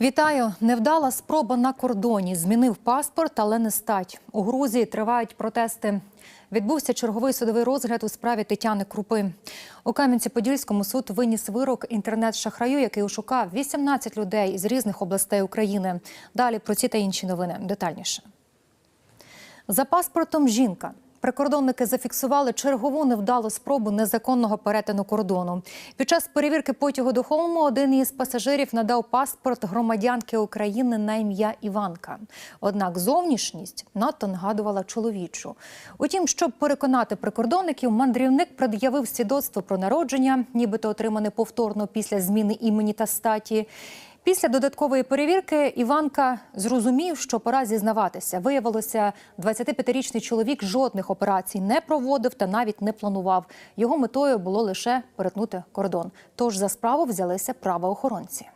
Вітаю! Невдала спроба на кордоні. Змінив паспорт, але не стать. У Грузії тривають протести. Відбувся черговий судовий розгляд у справі Тетяни Крупи. У Кам'янці-Подільському суд виніс вирок інтернет-шахраю, який ошукав 18 людей з різних областей України. Далі про ці та інші новини детальніше. За паспортом жінка. Прикордонники зафіксували чергову невдалу спробу незаконного перетину кордону. Під час перевірки потягу до Холму один із пасажирів надав паспорт громадянки України на ім'я Іванка. Однак зовнішність надто нагадувала чоловічу. Утім, щоб переконати прикордонників, мандрівник пред'явив свідоцтво про народження, нібито отримане повторно після зміни імені та статі. Після додаткової перевірки Іванка зрозумів, що пора зізнаватися. Виявилося, 25-річний чоловік жодних операцій не проводив та навіть не планував. Його метою було лише перетнути кордон. Тож за справу взялися правоохоронці.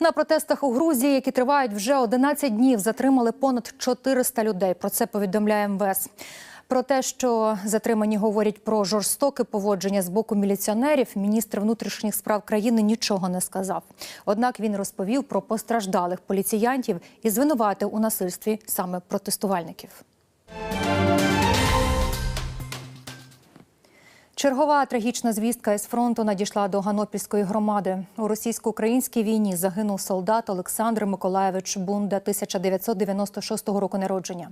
На протестах у Грузії, які тривають вже 11 днів, затримали понад 400 людей. Про це повідомляє МВС. Про те, що затримані говорять про жорстоке поводження з боку міліціонерів, міністр внутрішніх справ країни нічого не сказав. Однак він розповів про постраждалих поліціянтів і звинуватив у насильстві саме протестувальників. Чергова трагічна звістка із фронту надійшла до Ганопільської громади. У російсько-українській війні загинув солдат Олександр Миколаєвич Бунда 1996 року народження.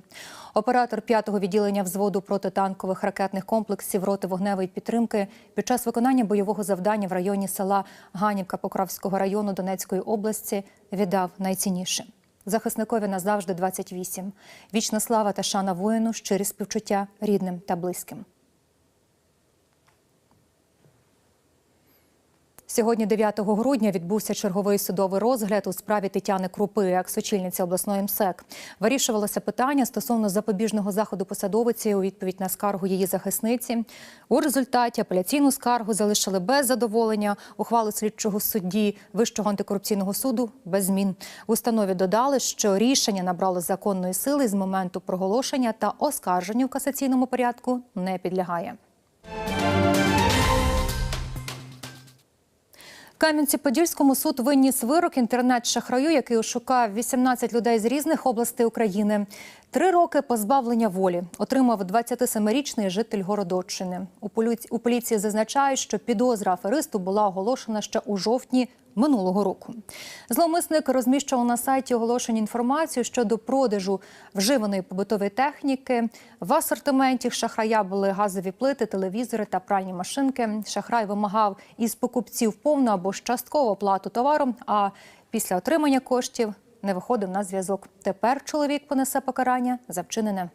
Оператор 5-го відділення взводу протитанкових ракетних комплексів роти вогневої підтримки під час виконання бойового завдання в районі села Ганівка Покровського району Донецької області віддав найцінніше. Захисникові назавжди 28. Вічна слава та шана воїну, щирі співчуття рідним та близьким. Сьогодні, 9 грудня, відбувся черговий судовий розгляд у справі Тетяни Крупи, екс-очільниці обласної МСЕК. Вирішувалося питання стосовно запобіжного заходу посадовиці у відповідь на скаргу її захисниці. У результаті апеляційну скаргу залишили без задоволення. Ухвалу слідчого судді Вищого антикорупційного суду без змін. В установі додали, що рішення набрало законної сили з моменту проголошення та оскарження в касаційному порядку не підлягає. Кам'янці-Подільському суд виніс вирок інтернет-шахраю, який ошукав 18 людей з різних областей України. Три роки позбавлення волі отримав 27-річний житель Городоччини. У поліції, зазначають, що підозра аферисту була оголошена ще у жовтні минулого року. Зловмисник розміщував на сайті оголошень інформацію щодо продажу вживаної побутової техніки. В асортименті шахрая були газові плити, телевізори та пральні машинки. Шахрай вимагав із покупців повну або ж часткову оплату товару. А після отримання коштів не виходив на зв'язок. Тепер чоловік понесе покарання за вчинене.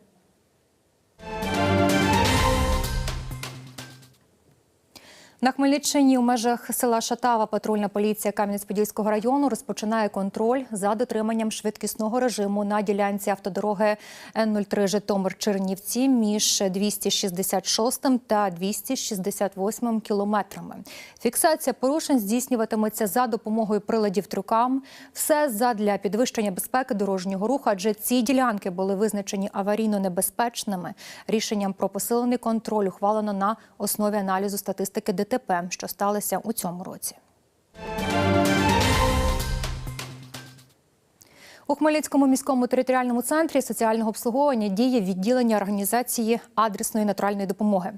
На Хмельниччині у межах села Шатава патрульна поліція Кам'янець-Подільського району розпочинає контроль за дотриманням швидкісного режиму на ділянці автодороги Н-03 Житомир-Чернівці між 266 та 268 кілометрами. Фіксація порушень здійснюватиметься за допомогою приладів трюкам. Все задля підвищення безпеки дорожнього руху, адже ці ділянки були визначені аварійно небезпечними. Рішенням про посилений контроль ухвалено на основі аналізу статистики ДТП. ДТП, що сталося у цьому році. У Хмельницькому міському територіальному центрі соціального обслуговування діє відділення організації адресної натуральної допомоги.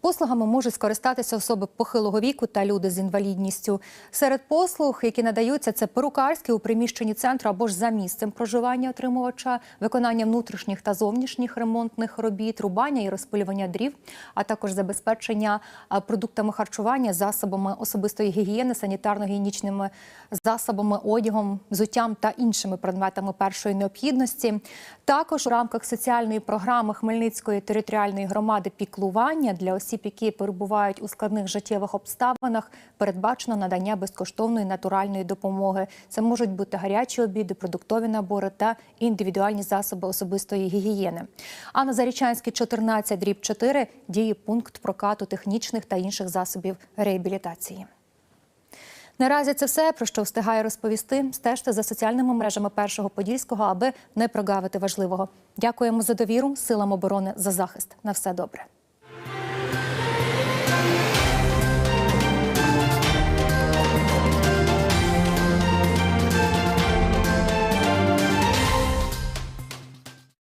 Послугами можуть скористатися особи похилого віку та люди з інвалідністю. Серед послуг, які надаються, це перукарські у приміщенні центру або ж за місцем проживання отримувача, виконання внутрішніх та зовнішніх ремонтних робіт, рубання і розпилювання дрів, а також забезпечення продуктами харчування, засобами особистої гігієни, санітарно-гігієнічними засобами, одягом, взуттям та іншими предметами першої необхідності. Також у рамках соціальної програми Хмельницької територіальної громади піклування для осіб, які перебувають у складних життєвих обставинах, передбачено надання безкоштовної натуральної допомоги. Це можуть бути гарячі обіди, продуктові набори та індивідуальні засоби особистої гігієни. А на Зарічанській 14 дріб 4 діє пункт прокату технічних та інших засобів реабілітації. Наразі це все, про що встигає розповісти. Стежте за соціальними мережами першого подільського, аби не прогавити важливого. Дякуємо за довіру силам оборони за захист. На все добре.